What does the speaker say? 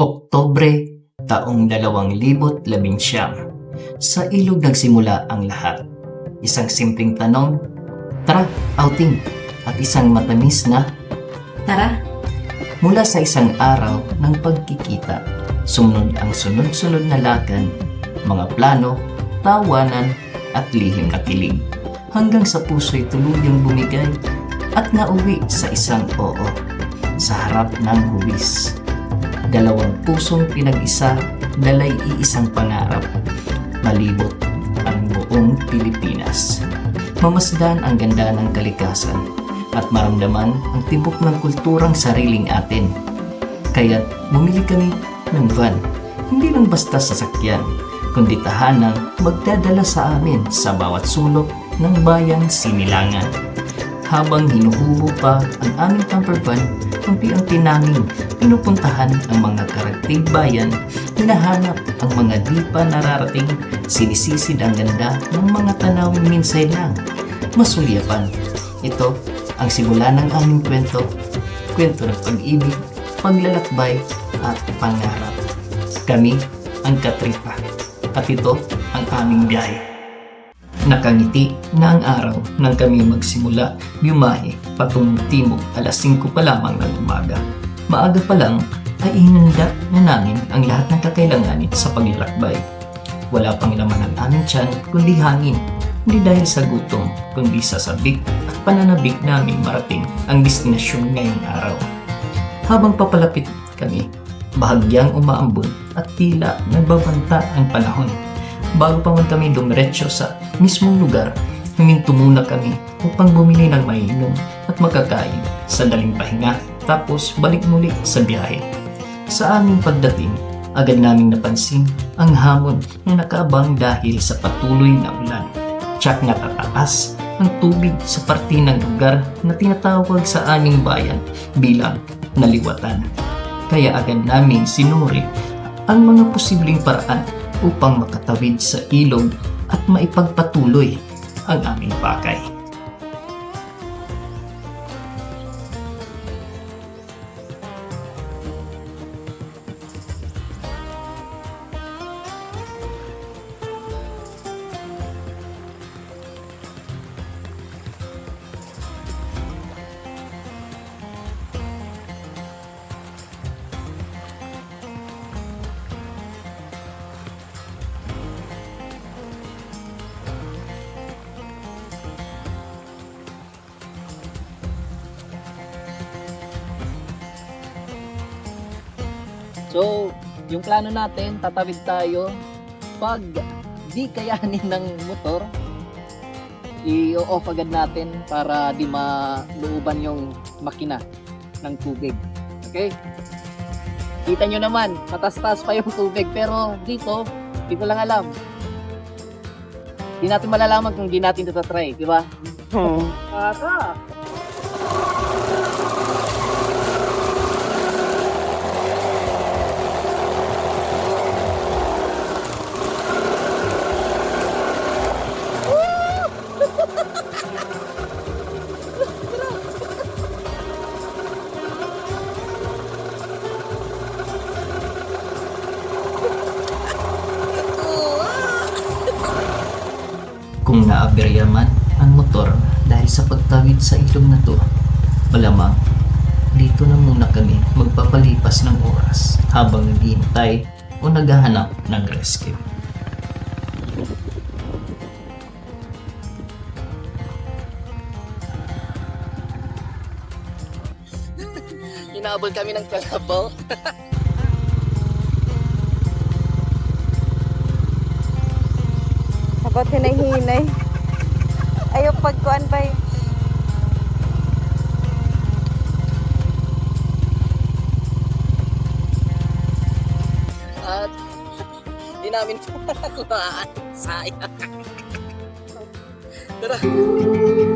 Oktobre, taong 2019. Sa ilog nagsimula ang lahat. Isang simpleng tanong, tara, outing, at isang matamis na Tara, mula sa isang araw ng pagkikita. Sumunod ang sunod-sunod na lakan, mga plano, tawanan, at lihim na kilig. Hanggang sa puso'y tuluyang bumigay at nauwi sa isang oo sa harap ng huwis. Dalawang pusong pinag-isa, dalay iisang pangarap. Malibot ang buong Pilipinas. Mamasdan ang ganda ng kalikasan at maramdaman ang tibok ng kulturang sariling atin. Kaya't bumili kami ng van. Hindi lang basta sasakyan, kundi tahanang magdadala sa amin sa bawat sulok ng bayan Sinilangan. Habang hinuhubo pa ang aming camper van, unti-unti namin pinupuntahan ang mga karatig bayan, hinahanap ang mga di pa nararating, sinisisid ang ganda ng mga tanawing minsay lang, masulyapan. Ito ang simula ng aming kwento, kwento ng pag-ibig, paglalakbay at pangarap. Kami ang katripa at ito ang aming biyahe. Nakangiti na ang araw nang kami magsimula biyahe patungong timog alas 5 pa lamang ng umaga. Maaga pa lang ay inanda na namin ang lahat ng kakailanganin sa paglalakbay. Wala pang laman ang aming tiyan kundi hangin. Hindi dahil sa gutom, kundi sa sabik at pananabik namin marating ang destinasyon ngayong araw. Habang papalapit kami, bahagyang umaambon at tila nagbabanta ang panahon. Bago pa man kami dumiretso sa mismong lugar, huminto muna kami upang bumili ng mainom at makakain sa daling pahinga tapos balik muli sa biyahe. Sa aming pagdating, agad naming napansin ang hamon na nakaabang dahil sa patuloy na ulan. Tsak na tataas ang tubig sa parte ng lugar na tinatawag sa aming bayan bilang naliwatan. Kaya agad namin sinuri ang mga posibleng paraan upang makatawid sa ilog at maipagpatuloy ang aming pakay. So, yung plano natin, tatawid tayo. Pag di kayanin ng motor, i-off agad natin para di malooban yung makina ng tubig. Okay? Kita nyo naman, matas-tas pa yung tubig. Pero dito, di ko lang alam. Di natin malalaman kung di natin ito try, di ba? Tara! Kung naaberya man ang motor dahil sa pagtawid sa ilog na to, malamang dito na muna kami magpapalipas ng oras habang naghihintay o naghahanap ng rescue. Inaabol kami ng kalabaw. ako hinay-hinay. Pagkuan ba eh. At di namin kuhaan. Sayang. Tara.